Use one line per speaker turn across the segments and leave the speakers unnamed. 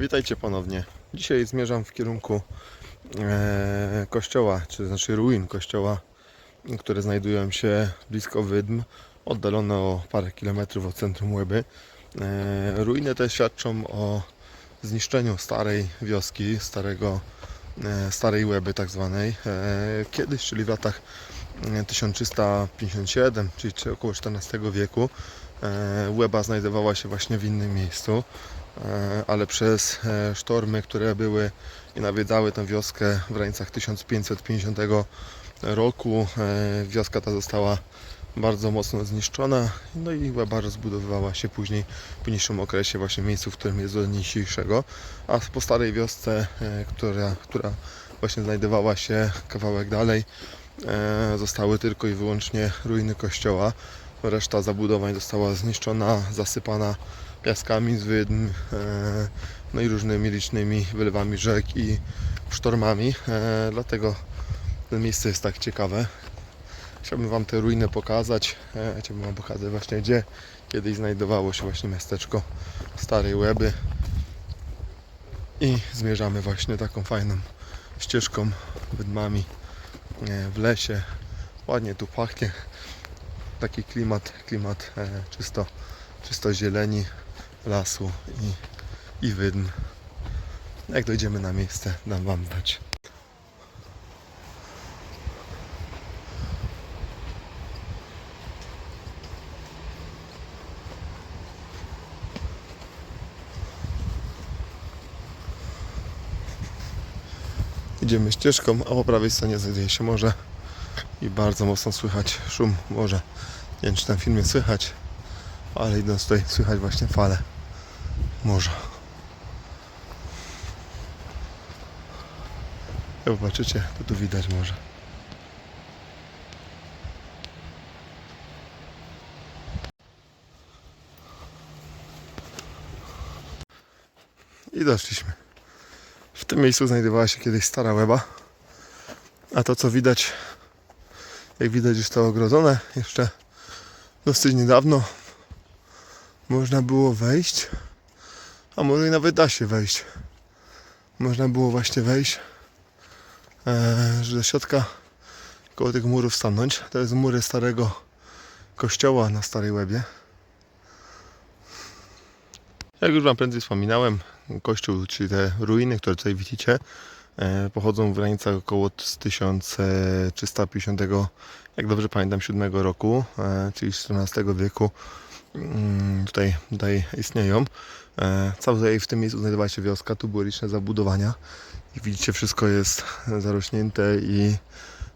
Witajcie ponownie. Dzisiaj zmierzam w kierunku e, kościoła, czy znaczy ruin kościoła, które znajdują się blisko Wydm, oddalone o parę kilometrów od centrum Łeby. E, ruiny te świadczą o zniszczeniu starej wioski, starego, e, starej Łeby tak zwanej. E, kiedyś, czyli w latach e, 1357, czyli czy około XIV wieku, e, Łeba znajdowała się właśnie w innym miejscu. E, ale przez e, sztormy, które były i nawiedzały tę wioskę w granicach 1550 roku, e, wioska ta została bardzo mocno zniszczona, no i Łeba rozbudowywała się później w późniejszym okresie właśnie w miejscu, w którym jest do dzisiejszego, a po starej wiosce, która, która właśnie znajdowała się kawałek dalej, zostały tylko i wyłącznie ruiny kościoła. Reszta zabudowań została zniszczona, zasypana piaskami z wydm, e, no i różnymi licznymi wylewami rzek i sztormami. E, Dlatego to miejsce jest tak ciekawe. Chciałbym Wam te ruiny pokazać. E, Chciałbym Wam pokazać właśnie gdzie kiedyś znajdowało się właśnie miasteczko Starej Łeby. I zmierzamy właśnie taką fajną ścieżką wydmami w lesie. Ładnie tu pachnie. Taki klimat, klimat czysto, czysto zieleni, lasu i, i wydm. Jak dojdziemy na miejsce, dam Wam znać. Idziemy ścieżką, a po prawej stronie znajduje się morze i bardzo mocno słychać szum morza. Nie wiem, czy tam w filmie słychać, ale idąc tutaj słychać właśnie fale morza. Jak zobaczycie, to tu widać morze. I doszliśmy. W tym miejscu znajdowała się kiedyś stara łeba, a to co widać, jak widać to ogrodzone jeszcze dosyć niedawno. Można było wejść, a może i nawet da się wejść. Można było właśnie wejść, e, że do środka koło tych murów stanąć. To jest mury starego kościoła na Starej Łebie. Jak już Wam prędzej wspominałem, kościół, czyli te ruiny, które tutaj widzicie, e, pochodzą w granicach około z 1350, jak dobrze pamiętam, 7 roku, e, czyli XIV wieku. Mm, Tutaj, tutaj istnieją. E, tutaj w tym miejscu znajdowała się wioska, tu były liczne zabudowania. Jak widzicie, wszystko jest zarośnięte i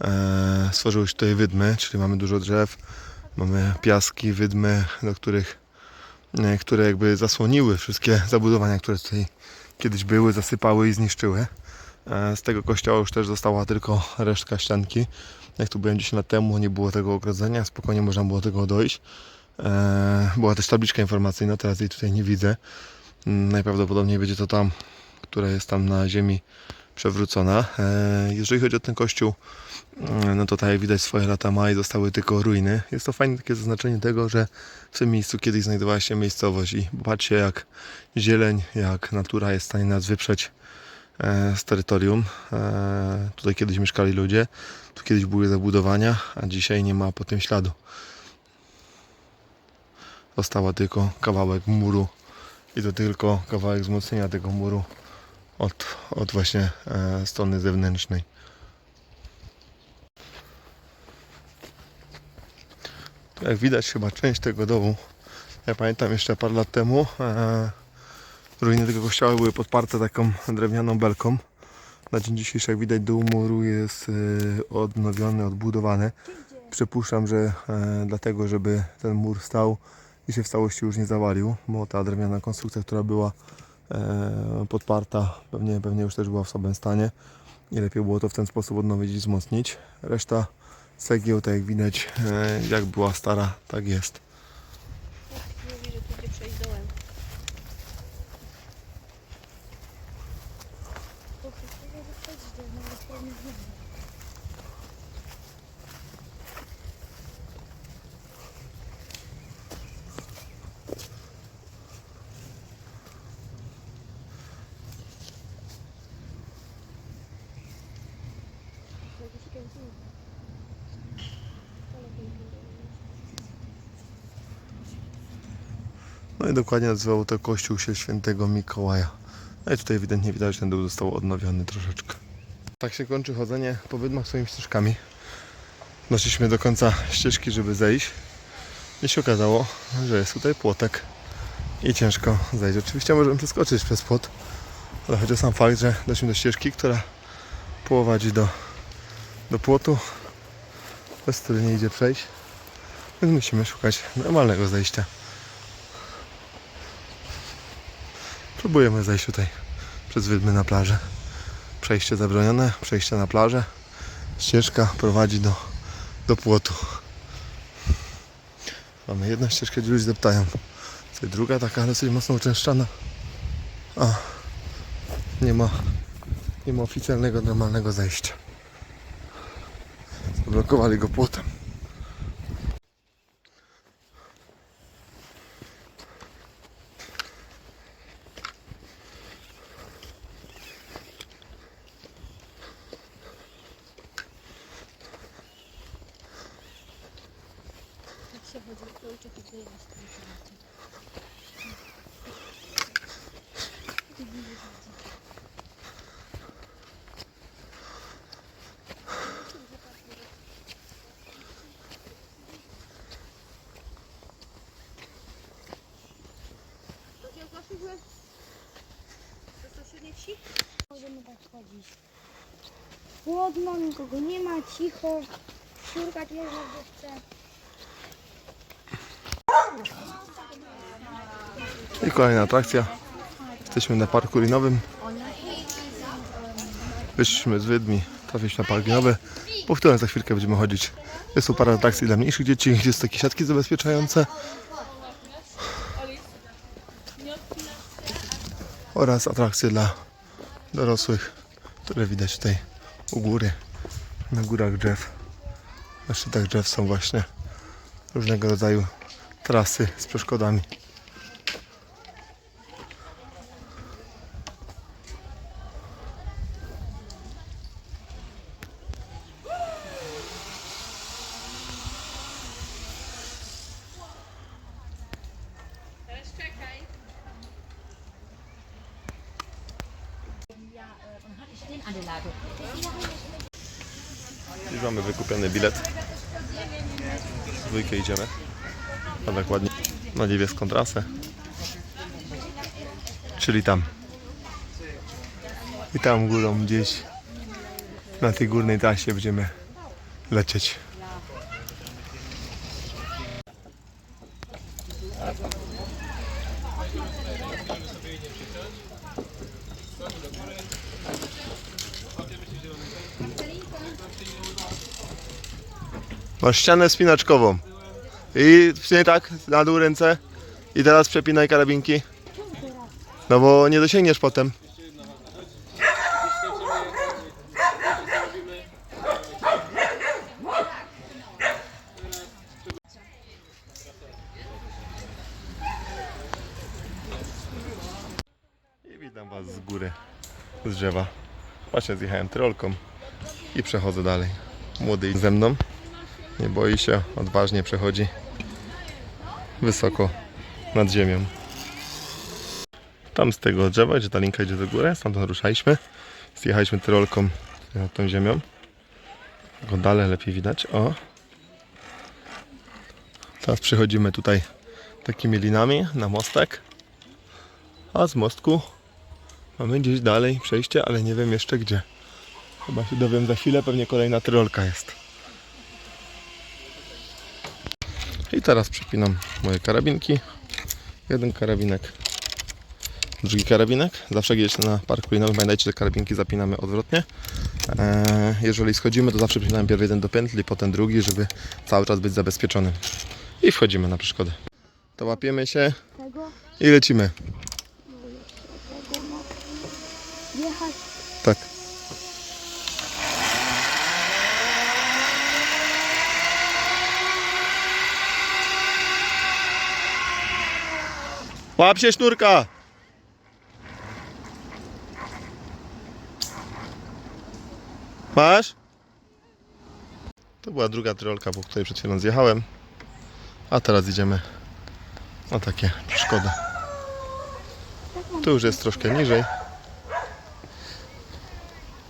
e, stworzyły się tutaj wydmy, czyli mamy dużo drzew, mamy piaski, wydmy, do których e, które jakby zasłoniły wszystkie zabudowania, które tutaj kiedyś były, zasypały i zniszczyły. Z tego kościoła już też została tylko resztka ścianki. Jak tu byłem 10 lat temu, nie było tego ogrodzenia, spokojnie można było tego dojść. E, Była też tabliczka informacyjna, teraz jej tutaj nie widzę. Mm, Najprawdopodobniej będzie to tam, która jest tam na ziemi przewrócona. E, Jeżeli chodzi o ten kościół, mm, no to tak jak widać swoje lata ma i zostały tylko ruiny. Jest to fajne takie zaznaczenie tego, że w tym miejscu kiedyś znajdowała się miejscowość i patrzcie jak zieleń, jak natura jest w stanie nas wyprzeć e, z terytorium. E, Tutaj kiedyś mieszkali ludzie, tu kiedyś były zabudowania, a dzisiaj nie ma po tym śladu. Została tylko kawałek muru i to tylko kawałek wzmocnienia tego muru od, od właśnie e, strony zewnętrznej. Jak widać chyba część tego domu, ja pamiętam jeszcze parę lat temu, e, ruiny tego kościoła były podparte taką drewnianą belką. Na dzień dzisiejszy jak widać dół muru jest e, odnowiony, odbudowany. Przypuszczam, że e, dlatego, żeby ten mur stał i się w całości już nie zawalił, bo ta drewniana konstrukcja, która była e, podparta, pewnie, pewnie już też była w słabym stanie i lepiej było to w ten sposób odnowić i wzmocnić. Reszta cegieł, tak jak widać, e, jak była stara, tak jest. No i dokładnie nazywał to kościół się świętego Mikołaja. No i tutaj ewidentnie widać, że ten dół został odnowiony troszeczkę. Tak się kończy chodzenie po wydmach swoimi ścieżkami. Doszliśmy do końca ścieżki, żeby zejść. I się okazało, że jest tutaj płotek i ciężko zejść. Oczywiście możemy przeskoczyć przez płot, ale chodzi o sam fakt, że doszliśmy do ścieżki, która prowadzi do do płotu, bez której nie idzie przejść. Więc musimy szukać normalnego zejścia. Próbujemy zejść tutaj przez wydmy na plażę. Przejście zabronione, przejście na plażę. Ścieżka prowadzi do, do płotu. Mamy jedną ścieżkę, gdzie ludzie deptają. Tutaj druga taka dosyć mocno uczęszczana. A nie ma, nie ma oficjalnego, normalnego zejścia. Zablokowali go płotem.
Jak się chodzi, to uciekać do jest. To kiełkoszy były? To sąsiednie
Możemy tak chodzić. Chłodno, nikogo nie ma, cicho. Szurkać można gdzie chce.
I kolejna atrakcja. Jesteśmy na parku linowym. Wyszliśmy z Wydmi, trafiliśmy na park linowy, po za chwilkę będziemy chodzić. Jest tu parę atrakcji dla mniejszych dzieci, gdzie są takie siatki zabezpieczające. Oraz atrakcje dla dorosłych, które widać tutaj u góry, na górach drzew. Na szczytach drzew są właśnie różnego rodzaju trasy z przeszkodami. Już mamy wykupiony bilet. Idziemy. A dokładnie na niebieską trasę. Czyli tam. I tam górą gdzieś na tej górnej trasie będziemy lecieć. Masz ścianę spinaczkową. I nie tak, na dół ręce. I teraz przepinaj karabinki. No bo nie dosięgniesz potem. I witam Was z góry, z drzewa. Właśnie zjechałem trolką i przechodzę dalej. Młody ze mną. Nie boi się, odważnie przechodzi wysoko nad ziemią. Tam z tego drzewa, gdzie ta linka idzie do góry, stamtąd ruszaliśmy. Zjechaliśmy tyrolką nad tą ziemią. Go dalej lepiej widać. O. Teraz przechodzimy tutaj takimi linami na mostek. A z mostku mamy gdzieś dalej przejście, ale nie wiem jeszcze gdzie. Chyba się dowiem za chwilę, pewnie kolejna tyrolka jest. I teraz przepinam moje karabinki. Jeden karabinek, drugi karabinek. Zawsze jedziecie na parku linowym, pamiętajcie, że karabinki zapinamy odwrotnie. Eee, jeżeli schodzimy, to zawsze przypinamy pierw jeden do pętli, potem drugi, żeby cały czas być zabezpieczonym. I wchodzimy na przeszkodę. To łapiemy się i lecimy. Tak. Łap się sznurka! Masz? To była druga trolka, po której przed chwilą zjechałem. A teraz idziemy O takie przeszkody. Tu już jest troszkę niżej.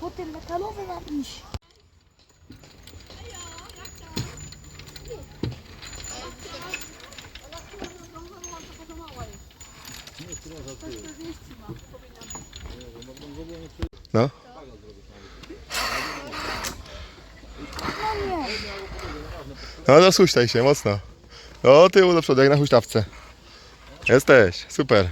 Potem metalowy mam iść.
No, no huśtaj się, mocno. O, tyłu do przodu, jak na huśtawce. Jesteś, super.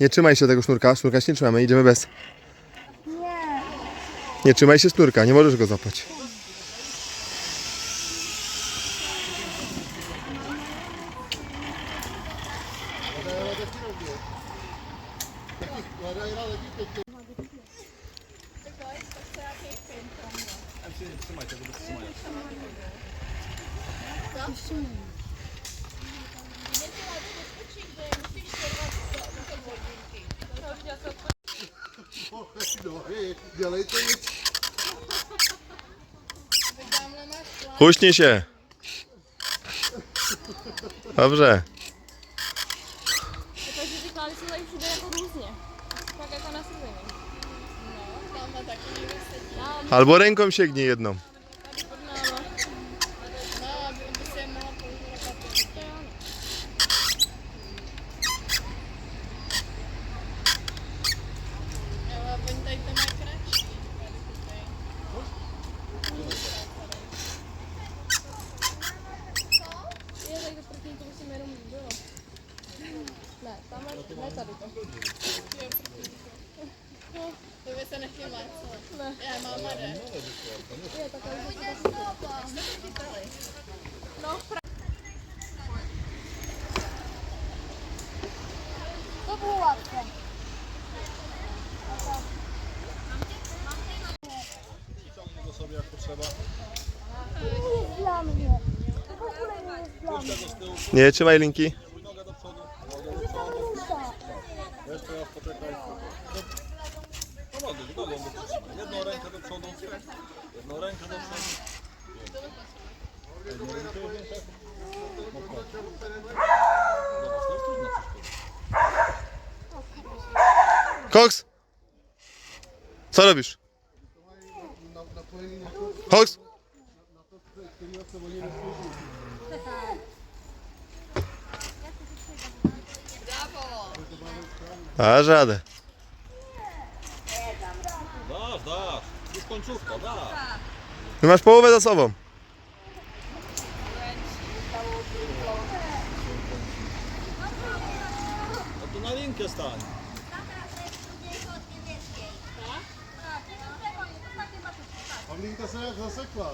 Nie trzymaj się tego sznurka, sznurka się nie trzymamy, idziemy bez.
Nie.
Nie trzymaj się sznurka, nie możesz go zapać. Huśnij się. Dobrze. Albo ręką sięgnij jedną.
No, no. No, by sobie mała położyła Miała pamiętaj te makraki. Ja tak do proteinku musimy robić było. Ne, tam masz, ne tady to. To by se nechtěla, co? Ne. Já mám ne. Je, tak ale to No,
To było łatwe. To nie jest dla mnie. To w ogóle nie jest dla mnie.
Nie, trzymaj linki.
Jedną rękę do przodu. Jedną rękę do przodu. Jedną rękę do przodu. No patrz. Zobacz, to jest trudna przeszkoda.
Cox! Co robisz? Cox! Dasz radę.
Dasz, dasz. Już końcówka, dasz.
Ty masz połowę za sobą.
No to na linkę stań.
Pawlinka sobie jak zasekła.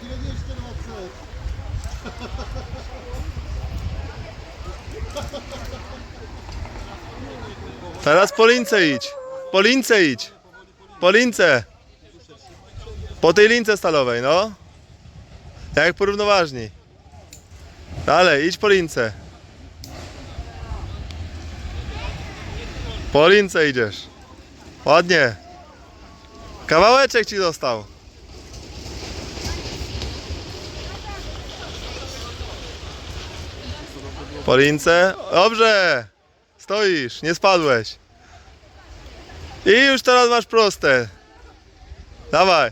Tyle nie jeszcze na set.
Teraz po lince idź. Po lince idź. Po lince. Po tej lince stalowej, no. Jak porównoważni. Dalej, idź po lince. Po lince idziesz. Ładnie. Kawałeczek ci został. Po lince. Dobrze. Stoisz, nie spadłeś. I już teraz masz proste. Dawaj.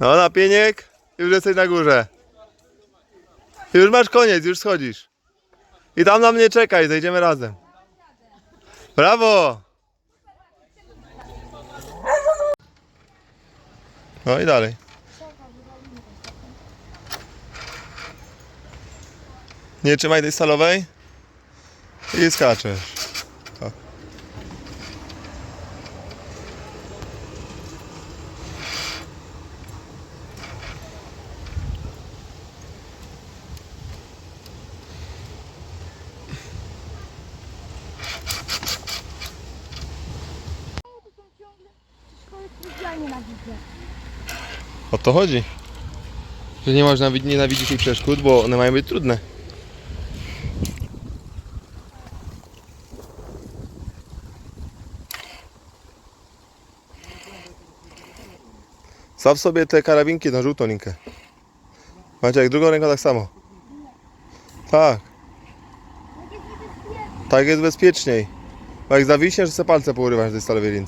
No na pieniek. Już jesteś na górze. Już masz koniec, już schodzisz. I tam na mnie czekaj, zejdziemy razem. Brawo! No i dalej. Nie trzymaj tej stalowej. I skaczesz. O to chodzi. Że nie można wi- nienawidzić ich przeszkód, bo one mają być trudne. Staw sobie te karabinki na żółtą linkę. Jak drugą ręką tak samo. Tak. Tak jest bezpieczniej. Bo jak zawiśniesz, to palce pourywasz tej stalowej.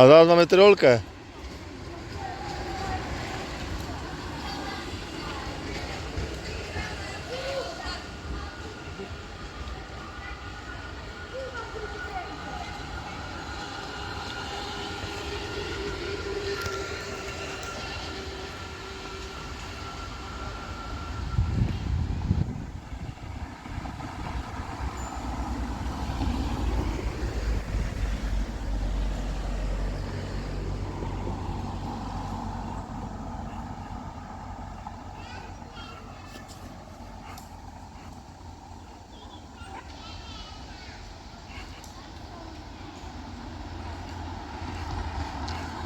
A zaraz mamy tyrolkę.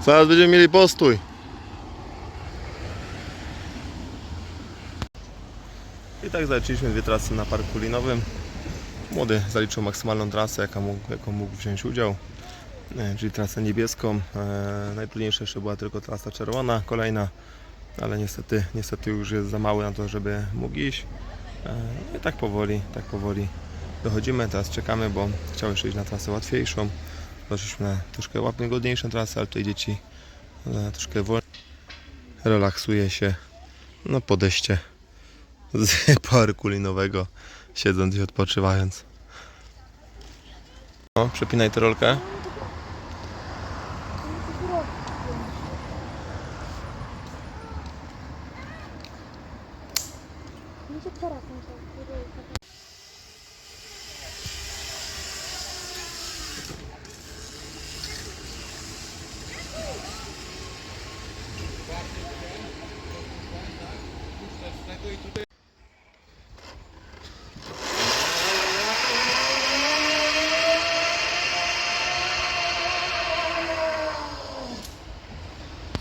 Zaraz będziemy mieli postój. I tak zaliczyliśmy dwie trasy na parku linowym. Młody zaliczył maksymalną trasę, jaką mógł, jaką mógł wziąć udział, e, czyli trasę niebieską. E, najtrudniejsza jeszcze była tylko trasa czerwona, kolejna, ale niestety, niestety już jest za mały na to, żeby mógł iść. E, I tak powoli, tak powoli dochodzimy. Teraz czekamy, bo chciał jeszcze iść na trasę łatwiejszą. Doszliśmy na troszkę łagodniejszą trasę, ale tutaj dzieci e, troszkę wolniej relaksuje się na podejście z parku linowego, siedząc i odpoczywając. O, przepinaj tę rolkę.